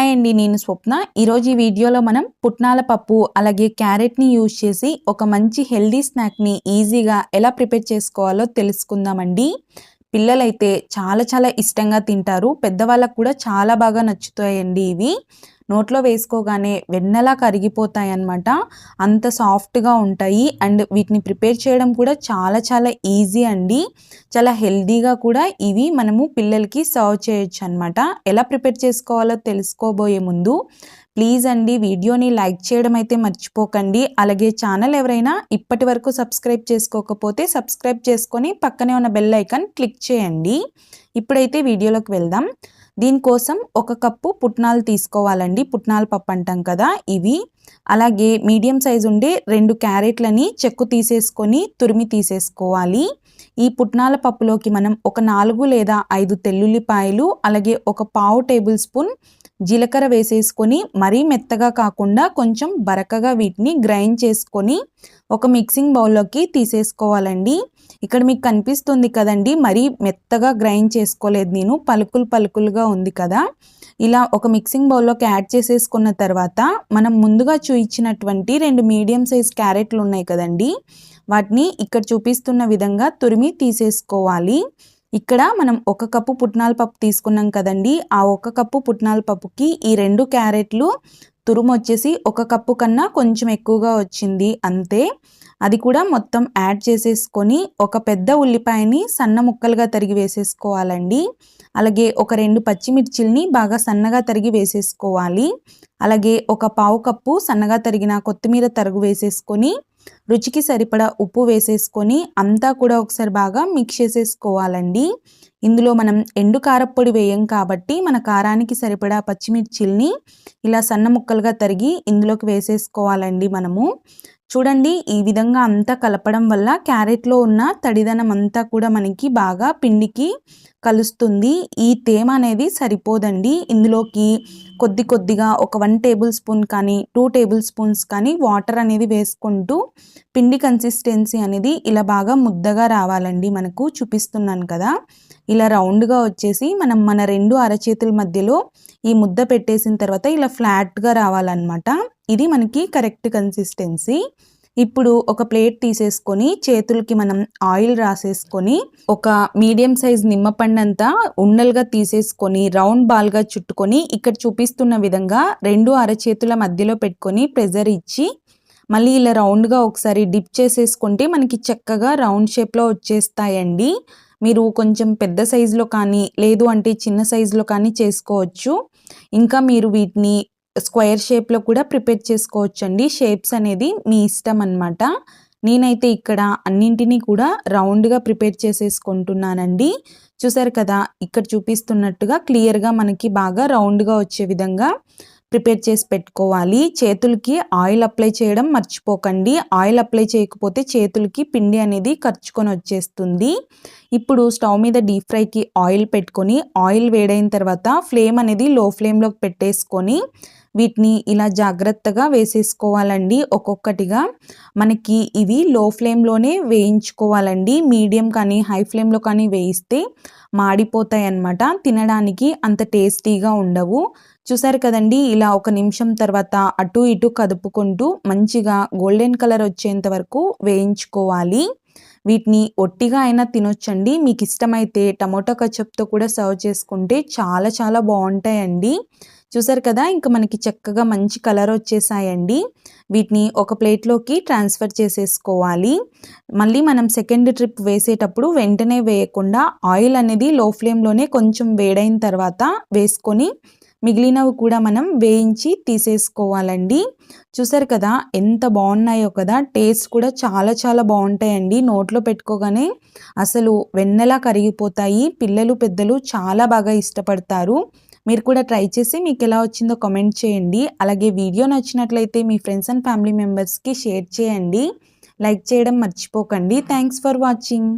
Hi అండి నేను స్వప్న. ఈరోజు ఈ వీడియోలో మనం పుట్నాల పప్పు అలాగే క్యారెట్ని యూజ్ చేసి ఒక మంచి హెల్దీ స్నాక్ని ఈజీగా ఎలా ప్రిపేర్ చేసుకోవాలో తెలుసుకుందామండి. పిల్లలైతే చాలా చాలా ఇష్టంగా తింటారు. పెద్దవాళ్ళకు కూడా చాలా బాగా నచ్చుతాయండి ఇవి. నోట్లో వేసుకోగానే వెన్నలా కరిగిపోతాయి అనమాట అంత సాఫ్ట్గా ఉంటాయి. అండ్ వీటిని ప్రిపేర్ చేయడం కూడా చాలా చాలా ఈజీ అండి. చాలా హెల్దీగా కూడా ఇవి మనము పిల్లలకి సర్వ్ చేయొచ్చు అనమాట ఎలా ప్రిపేర్ చేసుకోవాలో తెలుసుకోబోయే ముందు ప్లీజ్ అండి వీడియోని లైక్ చేయడం అయితే మర్చిపోకండి. అలాగే ఛానల్ ఎవరైనా ఇప్పటి వరకు సబ్స్క్రైబ్ చేసుకోకపోతే సబ్స్క్రైబ్ చేసుకొని పక్కనే ఉన్న బెల్ ఐకాన్ క్లిక్ చేయండి. ఇప్పుడైతే వీడియోలోకి వెళ్దాం. దీనికోసం ఒక కప్పు పుట్నాలు తీసుకోవాలండి. పుట్నాల పప్పు అంటాం కదా ఇవి. అలాగే మీడియం సైజు ఉండే రెండు క్యారెట్లని చెక్కు తీసేసుకొని తురిమి తీసేసుకోవాలి. ఈ పుట్నాల పప్పులోకి మనం ఒక నాలుగు లేదా ఐదు తెల్లుల్లిపాయలు అలాగే ఒక పావు టేబుల్ స్పూన్ జీలకర్ర వేసేసుకొని మరీ మెత్తగా కాకుండా కొంచెం బరకగా వీటిని గ్రైండ్ చేసుకొని ఒక మిక్సింగ్ బౌల్లోకి తీసేసుకోవాలండి. ఇక్కడ మీకు కనిపిస్తుంది కదండి మరీ మెత్తగా గ్రైండ్ చేసుకోలేదు నేను పలుకులు పలుకులుగా ఉంది కదా. ఇలా ఒక మిక్సింగ్ బౌల్లోకి యాడ్ చేసేసుకున్న తర్వాత మనం ముందుగా చూయించినటువంటి రెండు మీడియం సైజ్ క్యారెట్లు ఉన్నాయి కదండి. వాటిని ఇక్కడ చూపిస్తున్న విధంగా తురిమి తీసేసుకోవాలి. ఇక్కడ మనం ఒక కప్పు పుట్నాల పప్పు తీసుకున్నాం కదండి. ఆ ఒక కప్పు పుట్నాల పప్పుకి ఈ రెండు క్యారెట్లు తురుము వచ్చేసి ఒక కప్పు కన్నా కొంచెం ఎక్కువగా వచ్చింది. అంతే. అది కూడా మొత్తం యాడ్ చేసేసుకొని ఒక పెద్ద ఉల్లిపాయని సన్న ముక్కలుగా తరిగి వేసేసుకోవాలండి. అలాగే ఒక రెండు పచ్చిమిర్చిల్ని బాగా సన్నగా తరిగి వేసేసుకోవాలి. అలాగే ఒక పావు కప్పు సన్నగా తరిగిన కొత్తిమీర తరుగు వేసేసుకొని రుచికి సరిపడా ఉప్పు వేసేసుకొని అంతా కూడా ఒకసారి బాగా మిక్స్ చేసేసుకోవాలండి. ఇందులో మనం ఎండు కారప్పొడి వేయం కాబట్టి మన కారానికి సరిపడా పచ్చిమిర్చిల్ని ఇలా సన్న ముక్కలుగా తరిగి ఇందులోకి వేసేసుకోవాలండి మనము. చూడండి ఈ విధంగా అంతా కలపడం వల్ల క్యారెట్లో ఉన్న తడిదనం అంతా కూడా మనకి బాగా పిండికి కలుస్తుంది. ఈ తేమ అనేది సరిపోదండి. ఇందులోకి కొద్ది కొద్దిగా ఒక వన్ టేబుల్ స్పూన్ కానీ టూ టేబుల్ స్పూన్స్ కానీ వాటర్ అనేది వేసుకుంటూ పిండి కన్సిస్టెన్సీ అనేది ఇలా బాగా ముద్దగా రావాలండి మనకు చూపిస్తున్నాను కదా. ఇలా రౌండ్గా వచ్చేసి మనం మన రెండు అరచేతుల మధ్యలో ఈ ముద్ద పెట్టేసిన తర్వాత ఇలా ఫ్లాట్గా రావాలన్నమాట. ఇది మనకి కరెక్ట్ కన్సిస్టెన్సీ ఇప్పుడు ఒక ప్లేట్ తీసేసుకొని చేతులకి మనం ఆయిల్ రాసేసుకొని ఒక మీడియం సైజ్ నిమ్మపండంతా ఉండలుగా తీసేసుకొని రౌండ్ బాల్గా చుట్టుకొని ఇక్కడ చూపిస్తున్న విధంగా రెండు అరచేతుల మధ్యలో పెట్టుకొని ప్రెజర్ ఇచ్చి మళ్ళీ ఇలా రౌండ్గా ఒకసారి డిప్ చేసేసుకుంటే మనకి చక్కగా రౌండ్ షేప్లో వచ్చేస్తాయండి. మీరు కొంచెం పెద్ద సైజులో కానీ లేదు అంటే చిన్న సైజులో కానీ చేసుకోవచ్చు. ఇంకా మీరు వీటిని స్క్వేర్ షేప్లో కూడా ప్రిపేర్ చేసుకోవచ్చు అండి షేప్స్ అనేది మీ ఇష్టం అనమాట నేనైతే ఇక్కడ అన్నింటినీ కూడా రౌండ్గా ప్రిపేర్ చేసేసుకుంటున్నానండి. చూసారు కదా ఇక్కడ చూపిస్తున్నట్టుగా క్లియర్గా మనకి బాగా రౌండ్గా వచ్చే విధంగా ప్రిపేర్ చేసి పెట్టుకోవాలి. చేతులకి ఆయిల్ అప్లై చేయడం మర్చిపోకండి. ఆయిల్ అప్లై చేయకపోతే చేతులకి పిండి అనేది ఖర్చుకొని వచ్చేస్తుంది. ఇప్పుడు స్టవ్ మీద డీప్ ఫ్రైకి ఆయిల్ పెట్టుకొని ఆయిల్ వేడైన తర్వాత ఫ్లేమ్ అనేది లో ఫ్లేమ్లోకి పెట్టేసుకొని వీటిని ఇలా జాగ్రత్తగా వేసేసుకోవాలండి. ఒక్కొక్కటిగా మనకి ఇవి లో ఫ్లేమ్లోనే వేయించుకోవాలండి. మీడియం కానీ హై ఫ్లేమ్లో కానీ వేయిస్తే మాడిపోతాయి అన్నమాట తినడానికి అంత టేస్టీగా ఉండవు. చూసారు కదండి ఇలా ఒక నిమిషం తర్వాత అటు ఇటు కదుపుకుంటూ మంచిగా గోల్డెన్ కలర్ వచ్చేంత వరకు వేయించుకోవాలి. వీటిని ఒట్టిగా అయినా తినొచ్చండి. మీకు ఇష్టమైతే టమోటో కచప్తో కూడా సర్వ్ చేసుకుంటే చాలా చాలా బాగుంటాయండి. చూసారు కదా ఇంకా మనకి చక్కగా మంచి కలర్ వచ్చేసాయండి. వీటిని ఒక ప్లేట్లోకి ట్రాన్స్ఫర్ చేసేసుకోవాలి. మళ్ళీ మనం సెకండ్ ట్రిప్ వేసేటప్పుడు వెంటనే వేయకుండా ఆయిల్ అనేది లో ఫ్లేమ్లోనే కొంచెం వేడైన తర్వాత వేసుకొని మిగిలినవి కూడా మనం వేయించి తీసేసుకోవాలండి. చూసారు కదా ఎంత బాగున్నాయో కదా టేస్ట్ కూడా చాలా చాలా బాగుంటాయండి. నోట్లో పెట్టుకోగానే అసలు వెన్నెలా కరిగిపోతాయి పిల్లలు పెద్దలు చాలా బాగా ఇష్టపడతారు. మీరు కూడా ట్రై చేసి మీకు ఎలా వచ్చిందో కామెంట్ చేయండి. అలాగే వీడియో నచ్చినట్లయితే మీ ఫ్రెండ్స్ అండ్ ఫ్యామిలీ మెంబర్స్కి షేర్ చేయండి. లైక్ చేయడం మర్చిపోకండి. Thanks for watching.